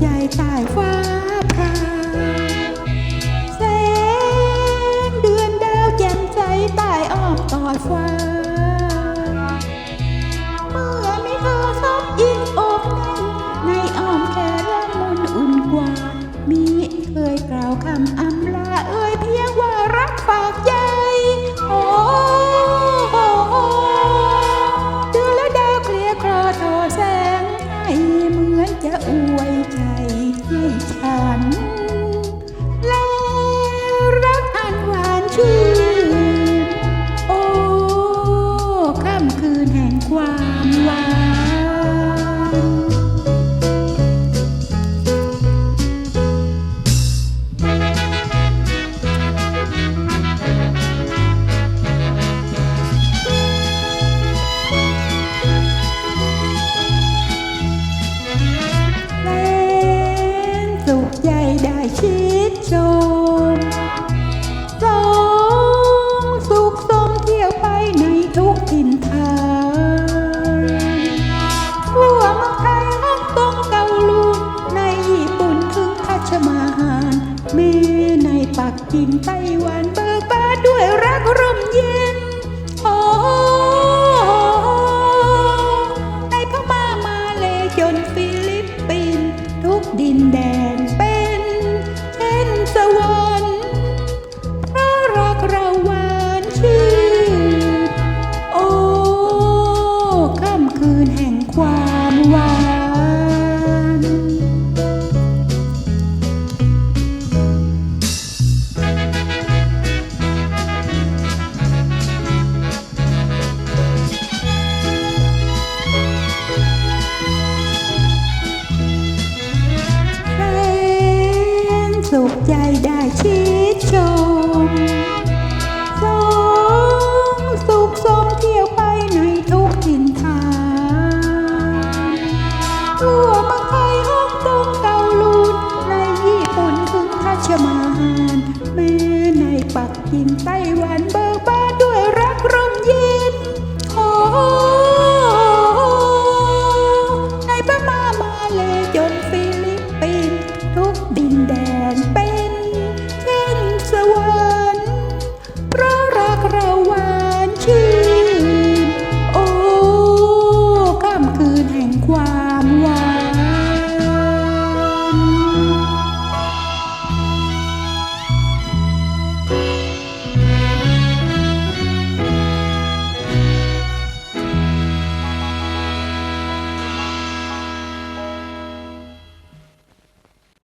ใหญ่ใต้ฟ้าผ่าแสงเดือนดาวแจ่มใสใต้อ้อมตอดฟ้า เมื่อมีเธอซับอิงอกแน่นในอ้อมแขนละมุนอุ่นกว่า มีเคยกล่าวคำอำลาเอ่ยเพียงว่ารักฝากใจ โอ้จะอวย ใสุขใจได้ชิดชมสองสุขสมเที่ยวไปในทุกทินทางทั่วเมืองไทยฮ่องกงเกาลูในญี่ปุ่นถึงทัชมาฮานแม้ในปักกิ่งไต้หวันเบิกบานด้วยรักร่มเย็นโอ้ ดิ สุขใจได้ชิดชมสองสุขสมเที่ยวไปในทุกทินทางทั่วมาไทยฮ่องกงเกาลูนในญี่ปุ่นถึงทัชมานแม้ในปักกิ่งไต้หวันเบิกบ้าด้วยรักร่มเย็นโอ้ในพม่ามาเลยจนฟิล ทุกดินแดน